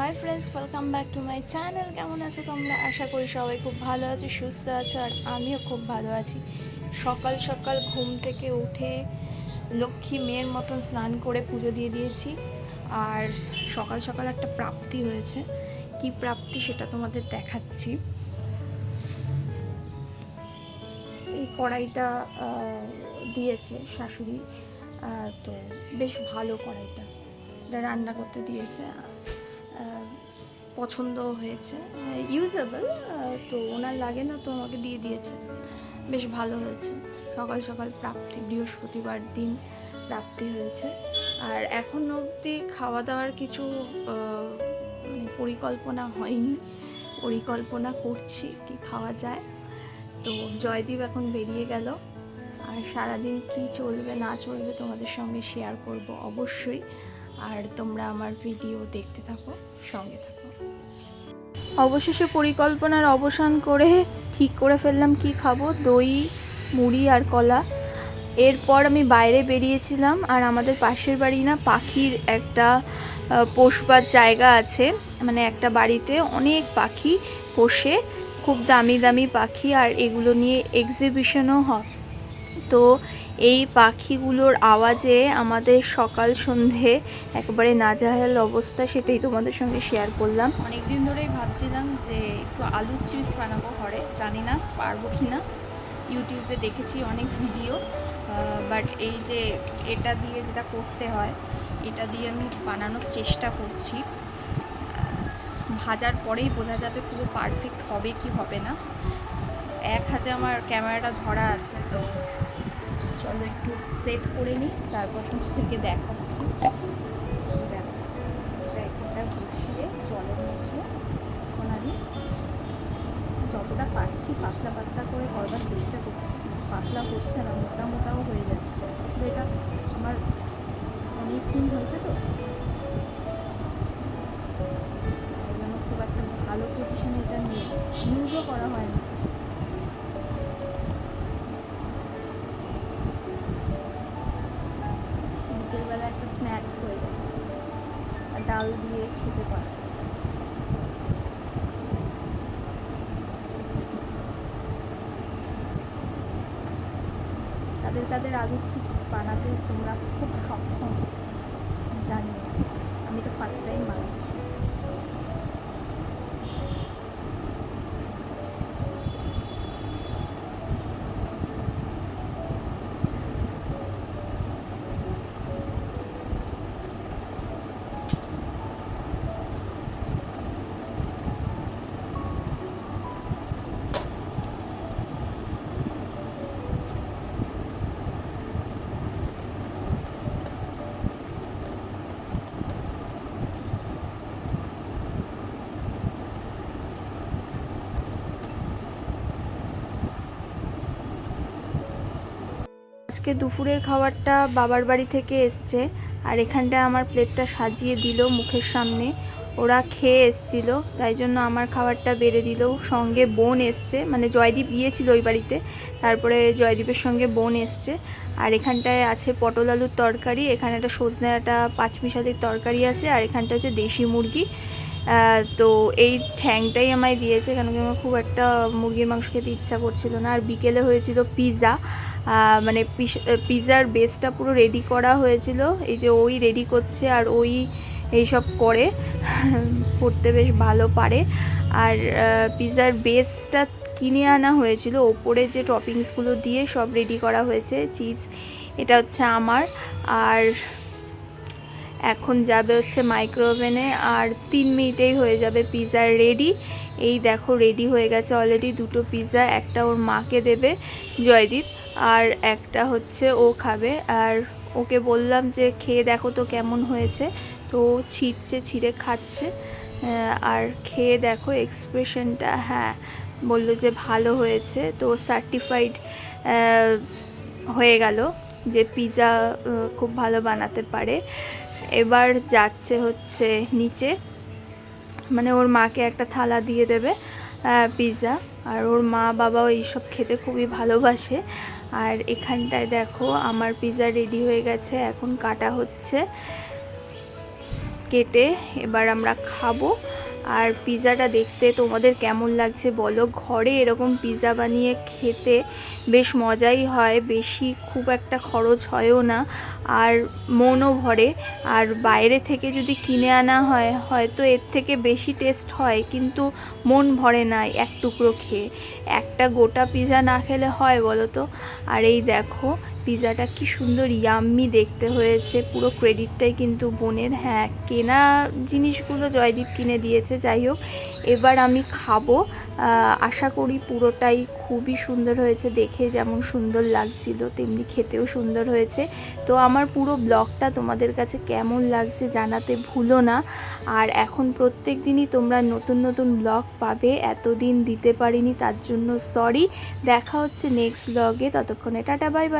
Hi friends welcome back to my channel কেমন আছো তোমরা? আশা করি সবাই খুব ভালো আছো, সুস্থ আছো, আর আমিও খুব ভালো আছি। সকাল সকাল ঘুম থেকে উঠে লক্ষ্মী মেয়ের মতন স্নান করে পুজো দিয়ে দিয়েছি। আর সকাল সকাল একটা প্রাপ্তি হয়েছে। কি প্রাপ্তি সেটা তোমাদের দেখাচ্ছি। এই কড়াইটা দিয়েছে শাশুড়ি। তো বেশ ভালো কড়াইটা। এটা রান্না করতে দিয়েছে। পছন্দ হয়েছে। ইউজেবল তো ওনার লাগে না, তো আমাকে দিয়ে দিয়েছে। বেশ ভালো হয়েছে। সকাল সকাল প্রাপ্তি, বৃহস্পতিবার দিন প্রাপ্তি হয়েছে। আর এখন অবধি খাওয়া দাওয়ার কিছু মানে পরিকল্পনা হয়নি। পরিকল্পনা করছি কি খাওয়া যায়। তো জয়দীপ এখন বেরিয়ে গেল। আর সারাদিন কি চলবে, না চলবে তোমাদের সঙ্গে শেয়ার করব অবশ্যই। আর তোমরা আমার ভিডিও দেখতে থাকো, সঙ্গে থাকো। অবশেষে পরিকল্পনার অবসান করে ঠিক করে ফেললাম কি খাব? দই, মুড়ি আর কলা। এরপর আমি বাইরে বেরিয়েছিলাম আর আমাদের পাশের বাড়ি না পাখির একটা পোষবার জায়গা আছে। মানে একটা বাড়িতে অনেক পাখি পোষে, খুব দামি দামি পাখি আর এগুলো নিয়ে এক্সিবিশনও হয়। তো এই পাখিগুলোর আওয়াজে আমাদের সকাল সন্ধে একবারে নাজাহাল অবস্থা সেটাই তোমাদের সঙ্গে শেয়ার করলাম। অনেক দিন ধরেই ভাবছিলাম যে একটু আলুর চিপস বানাবো ঘরে, জানি না পারব কি না ইউটিউবে দেখেছি অনেক ভিডিও বাট এই যে এটা দিয়ে যেটা করতে হয়, এটা দিয়ে আমি বানানোর চেষ্টা করছি। ভাজার পরেই বোঝা যাবে পুরো পারফেক্ট হবে কি হবে না। এক হাতে আমার ক্যামেরাটা ধরা আছে, তো চলো একটু সেট করে নিই, তারপর থেকে দেখাচ্ছি। জলের মধ্যে যতটা পারছি পাতলা পাতলা করে করবার চেষ্টা করছি পাতলা হচ্ছে না, মোটা মোটাও হয়ে যাচ্ছে। আসলে এটা আমার অনেক দিন হয়েছে তো। খুব একটা ভালো পজিশনে এটা নিয়ে ইউজও করা হয় না বিকেলবেলা একটা স্ন্যাক্স হয়ে যায়। আর ডাল দিয়ে খেতে পারো। তাদের তাদের আলুর চিপস বানাতে তোমরা খুব সক্ষম। জানি আমি তো ফার্স্ট টাইম বানাচ্ছি। আজকে দুপুরের খাবারটা বাবার বাড়ি থেকে এসছে আর এখানটায় আমার প্লেটটা সাজিয়ে দিল মুখের সামনে। ওরা খেয়ে এসছিল, তাই জন্য আমার খাবারটা বেড়ে দিল। সঙ্গে বোন এসছে মানে জয়দীপ গিয়েছিল ওই বাড়িতে, তারপরে জয়দীপের সঙ্গে বোন এসছে। আর এখানটায় আছে পটল আলুর তরকারি, এখানে একটা সজনে একটা পাঁচমিশালির তরকারি আছে, আর এখানটা হচ্ছে দেশি মুরগি। তো এই ঠ্যাংটাই আমায় দিয়েছে কেন কি আমার খুব একটা মুরগির মাংস খেতে ইচ্ছা করছিল না। আর বিকেলে হয়েছিল পিৎজা মানে পিৎজার বেসটা পুরো রেডি করা হয়েছিল। এই যে ওই রেডি করছে আর ওই এইসব করে। করতে বেশ ভালো পারে। আর পিৎজার বেসটা কিনে আনা হয়েছিল। ওপরে যে টপিংসগুলো দিয়ে সব রেডি করা হয়েছে। চিজ এটা হচ্ছে আমার। আর এখন যাবে হচ্ছে মাইক্রোওভেনে আর তিন মিনিটেই হয়ে যাবে পিৎজা রেডি এই দেখো রেডি হয়ে গেছে অলরেডি দুটো পিৎজা একটা ওর মাকে দেবে জয়দীপ আর একটা হচ্ছে ও খাবে। আর ওকে বললাম যে, খেয়ে দেখো তো কেমন হয়েছে। তো ছিটছে, ছিঁড়ে খাচ্ছে। আর খেয়ে দেখো এক্সপ্রেশনটা হ্যাঁ বলল যে ভালো হয়েছে। তো সার্টিফাইড হয়ে গেল যে পিৎজা খুব ভালো বানাতে পারে। এবার যাচ্ছে হচ্ছে নিচে। মানে ওর মাকে একটা থালা দিয়ে দেবে পিৎজা আর ওর মা বাবাও এইসব খেতে খুবই ভালোবাসে। আর এখানটায় দেখো, আমার পিৎজা রেডি হয়ে গেছে, এখন কাটা হচ্ছে। কেটে এবার আমরা খাব। আর পিৎজাটা দেখতে তোমাদের কেমন লাগছে বলো? ঘরে এরকম পিৎজা বানিয়ে খেতে বেশ মজাই হয়, বেশি খুব একটা খরচ হয়ও না। আর মনও ভরে, আর বাইরে থেকে যদি কিনে আনা হয়, হয়তো এর থেকে বেশি টেস্ট হয়, কিন্তু মন ভরে না এক টুকরো খেয়ে। একটা গোটা পিৎজা না খেলে হয় বলো তো? আর এই দেখো পিৎজাটা কি সুন্দর ইয়াম্মি দেখতে হয়েছে। পুরো ক্রেডিটটাই কিন্তু বোনের। হ্যাঁ কেনা জিনিসগুলো জয়দীপ কিনে দিয়েছে, যাই হোক। এবার আমি খাব। আশা করি পুরোটাই খুবই সুন্দর হয়েছে দেখে, যেমন সুন্দর লাগছিল, তেমনি খেতেও সুন্দর হয়েছে। তো আমার পুরো ব্লগটা তোমাদের কাছে কেমন লাগছে জানাতে ভুলো না। আর এখন প্রত্যেক দিনই তোমরা নতুন নতুন ব্লগ পাবে। এতদিন দিতে পারিনি, তার জন্য সরি দেখা হচ্ছে নেক্সট ব্লগে ততক্ষণে টাটা বাই বাই